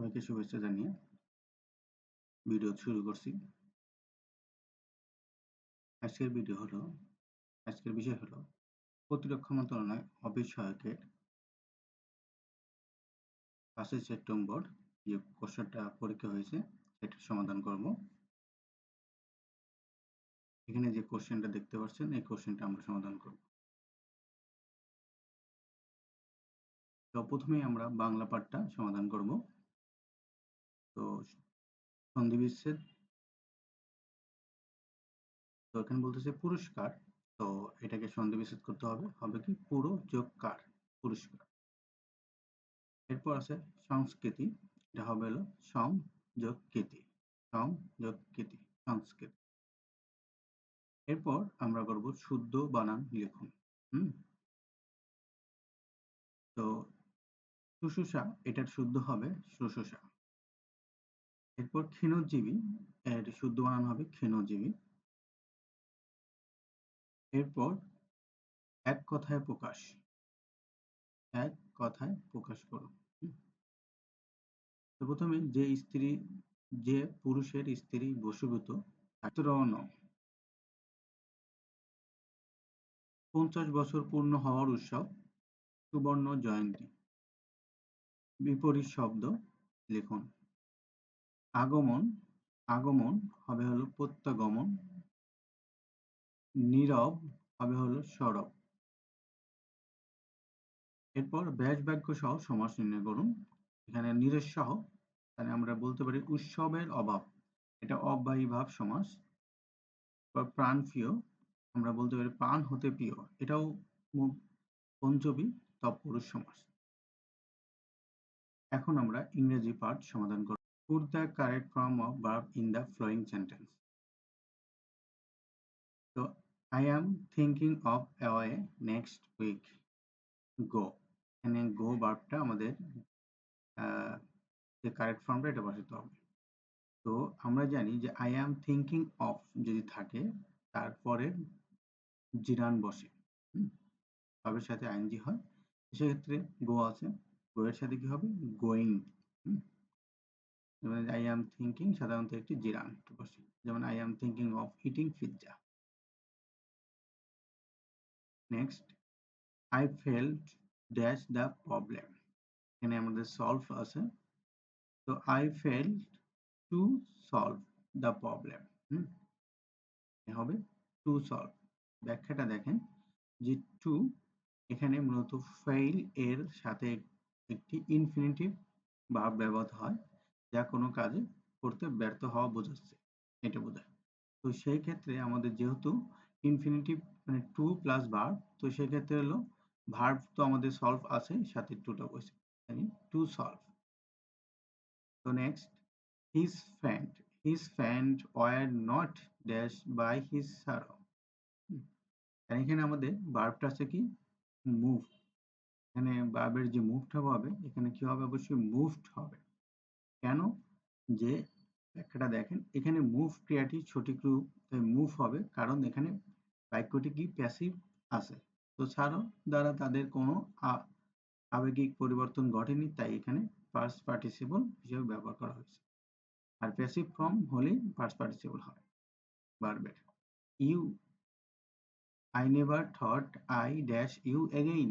সবাইকে শুভেচ্ছা জানিয়ে ভিডিও শুরু করছি। আজকের ভিডিও হলো, আজকের বিষয় হলো প্রতিরক্ষা মন্ত্রণালয় অফিস সহায়কের পাঁচই সেপ্টেম্বর যে কোশ্চেনটা পরীক্ষা হয়েছে সেটার সমাধান করব। এখানে যে কোশ্চেনটা দেখতে পাচ্ছেন, এই কোশ্চেনটা আমরা সমাধান করব। তো প্রথমেই আমরা বাংলা পাঠটা সমাধান করব। তো সন্ধি বিচ্ছেদ তো এখানে বলতেছে পুরস্কার। তো এটাকে সন্ধি বিচ্ছেদ করতে হবে। হবে কি? পুরো যোগ কার পুরস্কার। এরপর আছে সংস্কৃতি। এটা হবে হলো সম যোগ কৃতি সম যোগ কৃতি সংস্কৃতি। এরপর আমরা করব শুদ্ধ বানান লিখুন। হুম? তো শুশ্রূষা, এটার শুদ্ধ হবে শুশ্রূষা। এরপর ক্ষীণজীবী এর শুদ্ধ বানান হবে ক্ষীণজীবী এরপর এক কথায় প্রকাশ। এক কথায় প্রকাশ করো। তো প্রথমে যে স্ত্রী, যে পুরুষের স্ত্রী বসীভূত ন পঞ্চাশ বছর পূর্ণ হওয়ার উৎসব, সুবর্ণ জয়ন্তী। বিপরীত শব্দ লিখুন। আগমন আগমন হবে হলো প্রত্যাগমন, নীরব হবে হলো সরব। এরপর ব্যাস বাক্য সহ সমাস নির্ণয় করুন। এখানে নিরসহ, তাহলে আমরা বলতে পারি উৎসবের অভাব। এটা অব্যয়ী ভাব সমাস। প্রাণ প্রিয় আমরা বলতে পারি প্রাণ হতে প্রিয়। এটাও পঞ্চবী তৎপুরুষ সমাস। এখন আমরা ইংরেজি পাঠ সমাধান করব। Put the correct form of verb in the flowing sentence. So, I am thinking of away next week. Go. এখানে গো বার্বটা আমাদের যে কারেক্ট ফর্মটা এটা বসাতে হবে। তো আমরা জানি যে আই অ্যাম থিঙ্কিং অফ যদি থাকে তারপরে জিরান বসে। ভাবের সাথে আইনজি হয় সেক্ষেত্রে গো আছে। গো এর সাথে কি হবে? গোয়িং যেমন আই অ্যাম থিঙ্কিং সাধারণত একটি জিরান বসে যেমন I am thinking of eating pizza next I felt dash the problem এখানে আমাদের সলভ আছে। তো I felt to solve the problem হবে টু সলভ ব্যাখ্যাটা দেখেন যে টু এখানে মূলত ফেইল এর সাথে একটি ইনফিনিটিভ ভাব ব্যবহৃত হয়। যা কোনো কাজে করতে ব্যর্থ হওয়া বোঝাচ্ছে, এটা বোঝায়। তো সেই ক্ষেত্রে আমাদের যেহেতু ইনফিনিটিভ মানে টু প্লাস ভার্ব তো সেক্ষেত্রে হলো ভার্ব তো আমাদের সলভ আছে, সাথে টুটা বসে মানে টু সলভ তো next his friend his friend were not dash by his sorrow এখানে আমাদের ভার্বটা আছে কি? মুভ এখানে ভার্বের যে মুভটা হবে, এখানে কি হবে? অবশ্যই মুভড হবে। কেন? যে ব্যাখ্যাটা দেখেন, এখানে মুভ ক্রিয়াটি সঠিক রূপ মুভ হবে, কারণ এখানে বাক্যটি কি? প্যাসিভ আছে। তো ছাড়ো, দ্বারা তাদের কোনো আবেগিক পরিবর্তন ঘটেনি, তাই এখানে পার্স পার্টিসিপল হিসেবে ব্যবহার করা হয়েছে। আর প্যাসিভ ফর্ম হলেই পার্স পার্টিসিপল হয়। বারবার। You I never thought I dash you again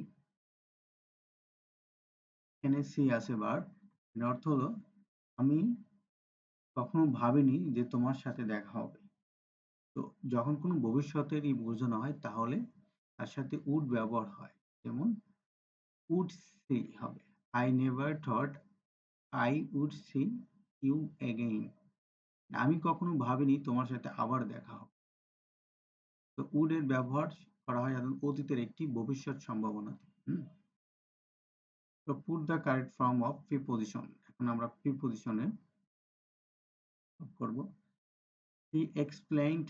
এখানে সি আছে বার অর্থ হলো আমি কখনো ভাবিনি যে তোমার সাথে দেখা হবে। তো যখন কোনো ভবিষ্যতের ভবিষ্যতেরই বোঝানো হয়, তাহলে তার সাথে উড ব্যবহার হয়। যেমন উড সি হবে। I never thought I would see you again আমি কখনো ভাবিনি তোমার সাথে আবার দেখা হবে। তো উড এর ব্যবহার করা হয় অতীতের একটি ভবিষ্যৎ সম্ভাবনা। হুম? তো put the correct form of preposition এখন আমরা প্রিপোজিশনে করব। He explained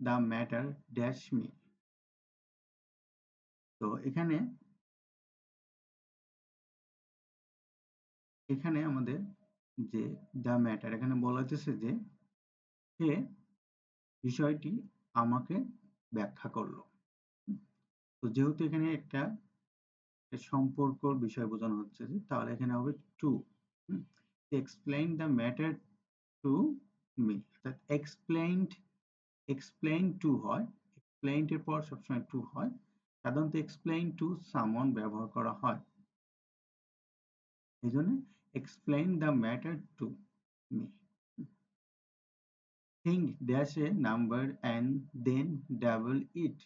the matter dash me তো এখানে এখানে আমাদের যে দ্য ম্যাটার এখানে বলা হচ্ছে যে সে বিষয়টি আমাকে ব্যাখ্যা করল। তো যেহেতু এখানে একটা সম্পর্কর বিষয় বোঝানো হচ্ছে, তাহলে এখানে হবে to explain the matter to me অর্থাৎ এক্সপ্লেইনড এক্সপ্লেইন টু হয় এক্সপ্লেইনড এর পর সবসময় টু হয়। সাধারণত এক্সপ্লেইন টু সামন ব্যবহার করা হয়। এই জন্য explain the matter to me think dash a number and then double it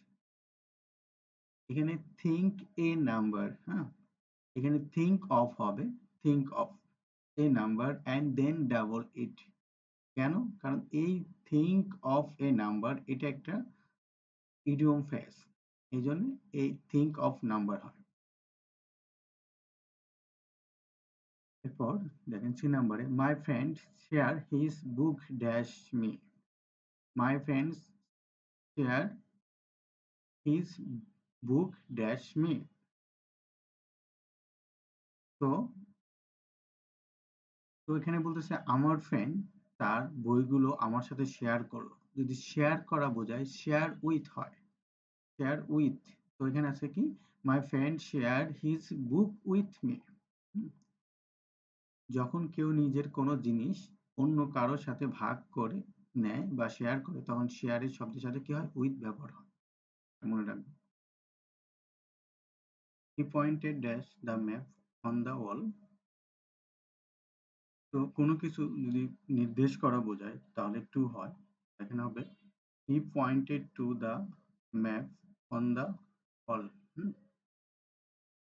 এখানে think a number হ্যাঁ? এখানে think of হবে, think of a number and then double it কেন? কারণ এই think of a number, এটা একটা idiom phrase এই জন্য এই think of number হয়। এরপর দেখেন সি নাম্বারে my friend share his book dash me my friends share his book dash me তো তো এখানে বলতেছে, আমার ফ্রেন্ড তার বইগুলো আমার সাথে শেয়ার করল। যদি শেয়ার করা বোঝায় শেয়ার উইথ হয়। শেয়ার উইথ তো এখানে আছে কি? My friend share his book with me যখন কেউ নিজের কোনো জিনিস অন্য কারোর সাথে ভাগ করে নেয় বা শেয়ার করে, তখন শেয়ারের শব্দের সাথে কি হয়? উইথ ব্যবহার হয়। মনে রাখবেন he pointed dash the map on the wall তো কোনো কিছু যদি নির্দেশ করা বোঝায়, তাহলে টু হয়। এখানে হবে। He pointed to the map on the wall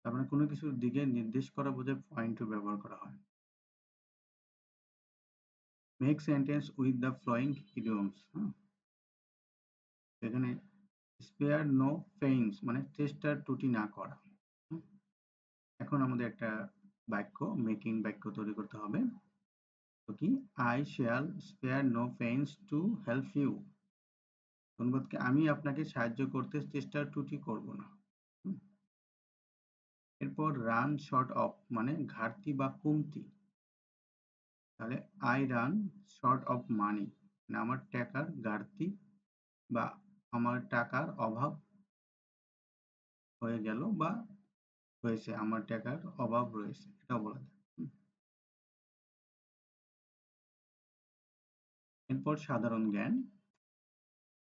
তার মানে কোনো কিছুর দিকে নির্দেশ করা বোঝায় পয়েন্ট টু ব্যবহার করা হয়। Make sentence with the following idioms এখানে স্পেয়ার নো পেইনস মানে চেষ্টার ত্রুটি না করা এখন আমাদের একটা বাক্য মেকিং বাক্য তৈরি করতে হবে। কি I shall spare no pains to help you অনুবাদকে আমি আপনাকে সাহায্য করতে চেষ্টার ত্রুটি করব না। এরপর রান শর্ট অফ মানে ঘাটতি বা কমতি। তাহলে I run short of money মানে আমার টাকার ঘাটতি বা আমার টাকার অভাব হয়ে গেল বা হয়েছে, আমার টাকার অভাব রয়েছে এটা বলা যায়। এরপর সাধারণ জ্ঞান।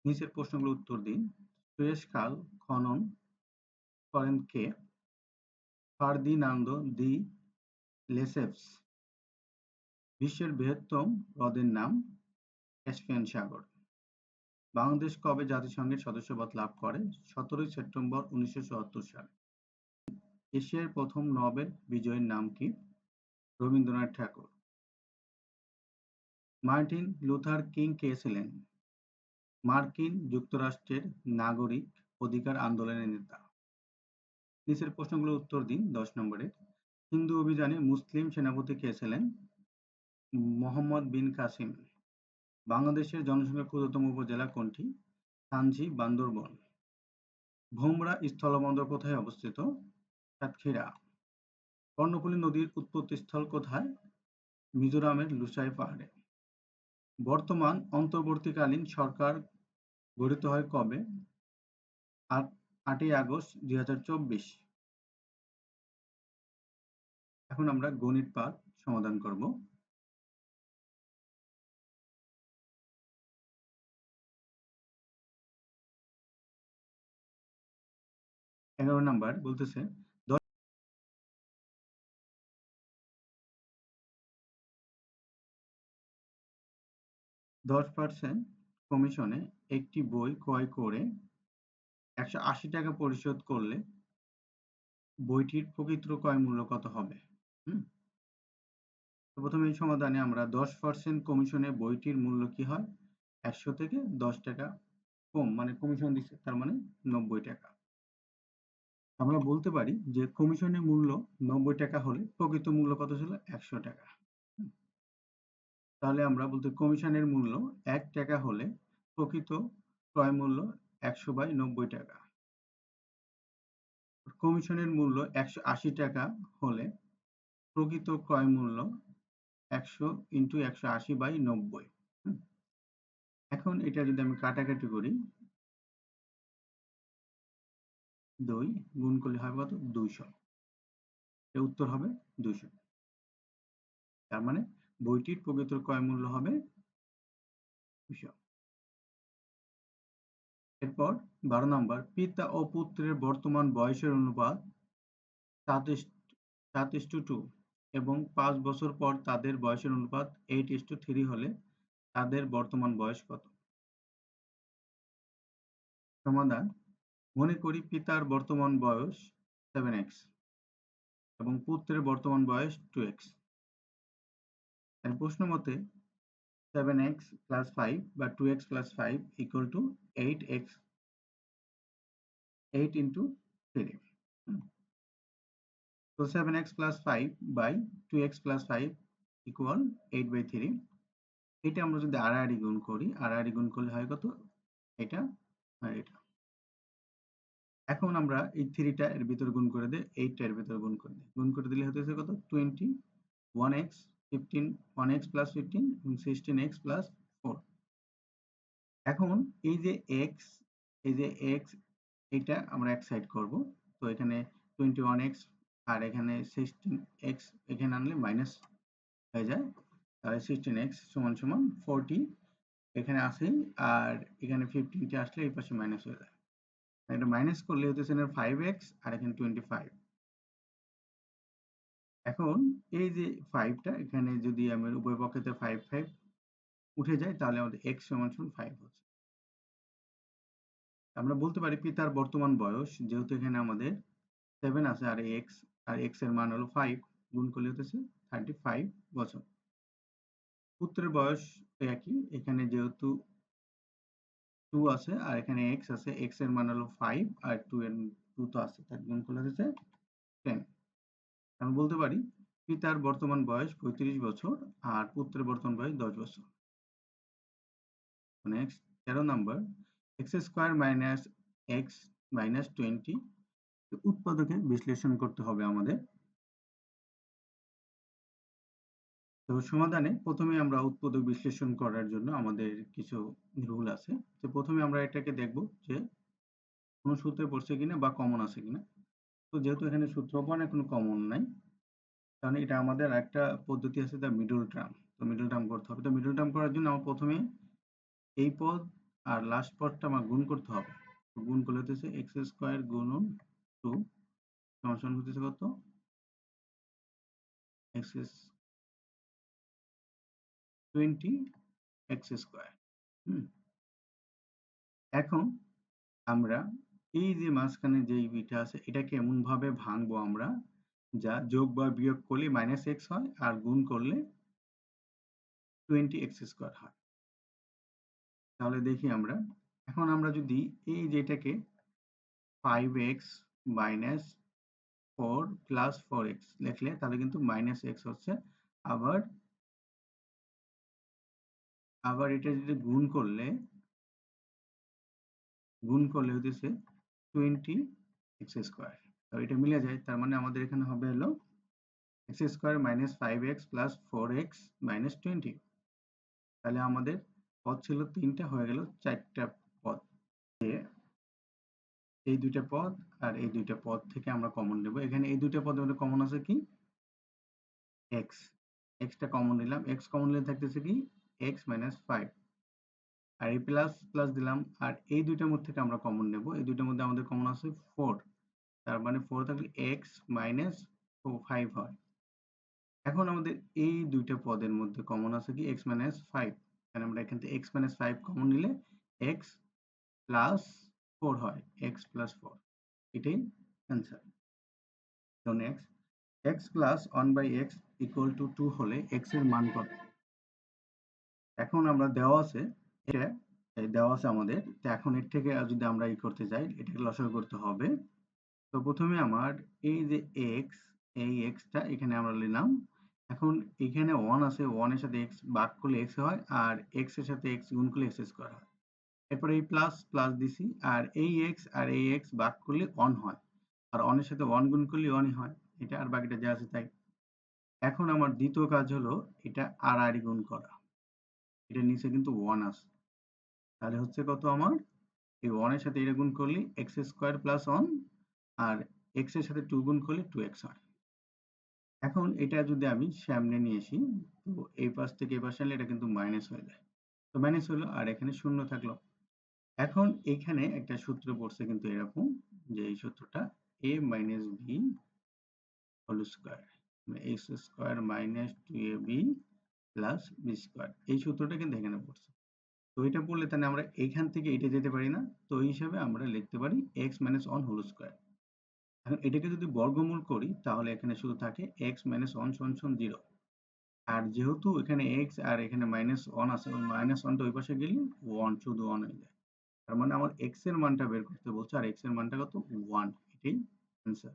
নিচের প্রশ্নগুলো উত্তর দিন। সুয়েশ খাল, খনন করেন কে? ফার্দিনান্দো দি লেসেপস। বিশ্বের বৃহত্তম হ্রদের নাম ক্যাসপিয়ান সাগর। বাংলাদেশ কবে জাতিসংঘের সদস্যপদ লাভ করে? সতেরোই সেপ্টেম্বর উনিশশো চুয়াত্তর সালে। এশিয়ার প্রথম নোবেল বিজয়ীর নাম কি? Rabindranath Tagore. Martin Luther King কে ছিলেন? মার্কিন যুক্তরাষ্ট্রের নাগরিক অধিকার আন্দোলনের নেতা। নিচের প্রশ্নগুলোর উত্তর দিন দশ নম্বরের হিন্দু অভিযানে মুসলিম সেনাপতি কে ছিলেন? মোহাম্মদ বিন কাসিম। বাংলাদেশের জনসংখ্যার ক্ষুদ্রতম উপজেলা কোনটি? থানচি বান্দরবন। ভোমরা স্থলবন্দর কোথায় অবস্থিত? সাতক্ষীরা। কর্ণফুলী নদীর উৎপত্তিস্থল কোথায়? মিজোরামের লুসাই পাহাড়ে। বর্তমান অন্তর্বর্তীকালীন সরকার গঠিত হয় কবে? আট, আটই আগস্ট দুই এখন আমরা গণিত পাঠ সমাধান করব। এগারো নাম্বার বলতেছে দশ পার্সেন্ট কমিশনে একটি বই ক্রয় করে একশো আশি টাকা পরিশোধ করলে বইটির প্রকৃত ক্রয় মূল্য কত হবে? হুম? প্রথমে এই সমাধানে আমরা দশ পার্সেন্ট কমিশনে বইটির মূল্য কি হয়? একশো থেকে দশ টাকা কম মানে কমিশন দিচ্ছে, তার মানে নব্বই টাকা। আমরা বলতে পারি যে কমিশনের মূল্য নব্বই টাকা হলে প্রকৃত মূল্য কত ছিল? একশো টাকা। তাহলে আমরা বলতে কমিশনের মূল্য এক টাকা হলে প্রকৃত ক্রয় মূল্য একশো বাই নব্বই টাকা। কমিশনের মূল্য একশো আশি টাকা হলে প্রকৃত ক্রয় মূল্য একশো ইন্টু একশো আশি বাই নব্বই। এখন এটা যদি আমি কাটাকাটি করি, দুই গুণ করলে হবে কত? দুইশো। উত্তর হবে দুইশো। তার মানে বইটির প্রকৃত ক্রয় মূল্য হবে এরপর বারো নম্বর, পিতা ও পুত্রের বর্তমান বয়সের অনুপাত সাত ইস টু টু এবং পাঁচ বছর পর তাদের বয়সের অনুপাত এইট ইস টু থ্রি হলে তাদের বর্তমান বয়স কত? সমাধান, মনে করি পিতার বর্তমান বয়স সেভেন এক্স এবং পুত্রের বর্তমান বয়স টু এক্স প্রশ্ন মতে সেভেন এক্স প্লাস বা two x plus five equal to eight x eight x plus five by two x plus five equal eight by three এটা আমরা যদি আড়াআড়ি গুণ করি আড়াআড়ি গুণ করলে হয় কত? এটা আর এটা। এখন আমরা এই থ্রিটা এর ভিতর গুণ করে দিই এইটটা এর ভিতর গুণ করে দিই। গুণ করে দিলে হতেছে কত? Twenty one x fifteen one x plus fifteen এবং সিক্সটিন এক্স প্লাস ফোর এখন এই যে এক্স এই যে এক্স এটা আমরা এক সাইড করব। তো এখানে টোয়েন্টি ওয়ান এক্স আর এখানে সিক্সটিন এক্স এখানে আনলে মাইনাস হয়ে যায়। তাহলে সিক্সটিন এক্স সমান সমান ফোরটি এখানে আসেই, আর এখানে ফিফটিনটি আসলে এই পাশে মাইনাস হয়ে যায়। এটা মাইনাস করলে হতেছে ফাইভ এক্স আর এখানে টোয়েন্টি ফাইভ এখন এই যে ফাইভটা এখানে যদি আমি উভয় পক্ষেতে ফাইভ ফাইভ উঠে যায়, তাহলে আমাদের এক্স সমান সমান ফাইভ হচ্ছে। আমরা বলতে পারি পিতার বর্তমান বয়স, যেহেতু এখানে আমাদের সেভেন আছে, আর এক্স আর এক্সের মান হলো ফাইভ গুণ করলে হতেছে থার্টি ফাইভ বছর। পুত্রের বয়স একই, এখানে যেহেতু টু আছে, আর এখানে এক্স আছে এক্সের মান হলো ফাইভ আর টু এর টু তো আছে, তার গুণ করলে হচ্ছে টেন আমি বলতে পারি, পিতার বর্তমান বয়স পঁয়ত্রিশ বছর আর পুত্রের বর্তমান বয়স দশ বছর। নেক্সট তেরো নম্বর x square minus x minus twenty উৎপাদকে বিশ্লেষণ করতে হবে আমাদের। তো সমাধানে প্রথমে আমরা উৎপাদক বিশ্লেষণ করার জন্য আমাদের কিছু রুল আছে। তো প্রথমে আমরা এটাকে দেখব যে কোনো সূত্রে পড়ছে কিনা বা কমন আছে কিনা। তো যেহেতু এখানে সূত্র মানে কোনো কমন নাই কারণ এটা আমাদের একটা পদ্ধতি আছে দ্য মিডল টার্ম তো মিডল টার্ম করতে হবে। তো মিডল টার্ম করার জন্য আমার প্রথমে এই পদ আর লাস্ট পদটা আমার গুণ করতে হবে। গুণ করলে হতেছে এক্স স্কোয়ার গুণন টু সমান হতেছে কত? এক্স টোয়েন্টি এক্স স্কোয়ার হুম। এখন আমরা এই যে মাঝখানে যে বিটা আছে, এটাকে এমন ভাবে ভাঙবো আমরা, যা যোগ বা বিয়োগ করলে মাইনাস এক্স হয় আর গুণ করলে টোয়েন্টি এক্স স্কোয়ার হয়। তাহলে দেখি আমরা, এখন আমরা যদি এই যেটাকে five x minus four plus four x লিখলে, তাহলে কিন্তু মাইনাস এক্স হচ্ছে, আবার আবার এটা যদি গুণ করলে গুণ করলে হতেছে টোয়েন্টি এক্স স্কোয়ার। এটা মিলে যায়, তার মানে আমাদের এখানে হবে হলো x square minus five x plus four x minus twenty. তাহলে আমাদের পদ ছিল তিনটা, হয়ে গেল চারটা পদ। এই দুইটা পদ আর এই দুইটা পদ থেকে আমরা কমন নেব। এখানে এই দুইটা মধ্যে কমন আছে কি? এক্স। এক্সটা কমন নিলাম। এক্স কমন নিলে থাকতেছে কি? X minus five. আর এই প্লাস প্লাস দিলাম। আর এই দুইটার মধ্যে থেকে আমরা কমন নেব। এই দুইটার মধ্যে আমাদের কমন আছে ফোর তার মানে ফোর থাকলে এক্স মাইনাস ফাইভ হয়। এখন আমাদের এই দুইটা পদের মধ্যে কমন আছে কি? এক্স মাইনাস ফাইভ তাহলে আমরা এখান থেকে এক্স মাইনাস ফাইভ কমন নিলে এক্স প্লাস ফোর হয়। এক্স প্লাস ফোর এটাই অ্যান্সার তো next x plus one by x equal to two হলে এক্সের মান কত? এখন আমরা দেওয়া আছে এটা দেওয়া আছে আমাদের। তো এখন এর থেকে যদি আমরা ই করতে যাই এটাকে লসাগু করতে হবে। তো প্রথমে আমার এই যে এক্স এই এক্সটা এখানে আমরা নিলাম। এখন এখানে ওয়ান আছে ওয়ানের সাথে এক্স ভাগ করলে এক্স হয় আর এক্সের সাথে এক্স গুণ করলে এক্স স্কোয়ার হয়। এরপর এই প্লাস প্লাস দিছি আর এই এক্স আর এই এক্স ভাগ করলে ওয়ান হয়। আর ওয়ানের সাথে ওয়ান গুণ করলে ওয়ানই হয়। এটা আর বাকিটা যা আছে তাই। এখন আমার দ্বিতীয় কাজ হলো এটা আর আর গুণ করা। এটা নিচে কিন্তু ওয়ান আছে। তাহলে হচ্ছে কত আমার? এই ওয়ানের সাথে এটা গুণ করলে এক্স স্কোয়ার প্লাস ওয়ান আর এক্সের সাথে টু গুণ করলে টু এক্স হয়। এখন এটা যদি আমি সামনে নিয়ে আসি, তো এই পাশ থেকে এই পাশে আনলে এটা কিন্তু মাইনাস হয়ে যায়। তো মাইনাস হলো আর এখানে শূন্য থাকল। এখন এখানে একটা সূত্র পড়ছে কিন্তু এরকম যে এই সূত্রটা a minus B whole square x square minus two A B plus B square এই সূত্রটা কিন্তু এখানে পড়ছে। তো এটা পড়লে তাহলে আমরা এখান থেকে এটা যেতে পারি না। তো এই হিসাবে আমরা লিখতে পারি x minus one whole square এখন এটাকে যদি বর্গমূল করি, তাহলে এখানে শুধু থাকে এক্স মাইনাস ওয়ান সমান সমান জিরো আর যেহেতু এখানে এক্স আর এখানে মাইনাস ওয়ান আছে মাইনাস ওয়ানটা ওই পাশে গেলে ওয়ান শুধু ওয়ান হয়ে যায়। তার মানে আমার এক্সের মানটা বের করতে বলছে, আর এক্সের মানটা কত? ওয়ান এটাই অ্যান্সার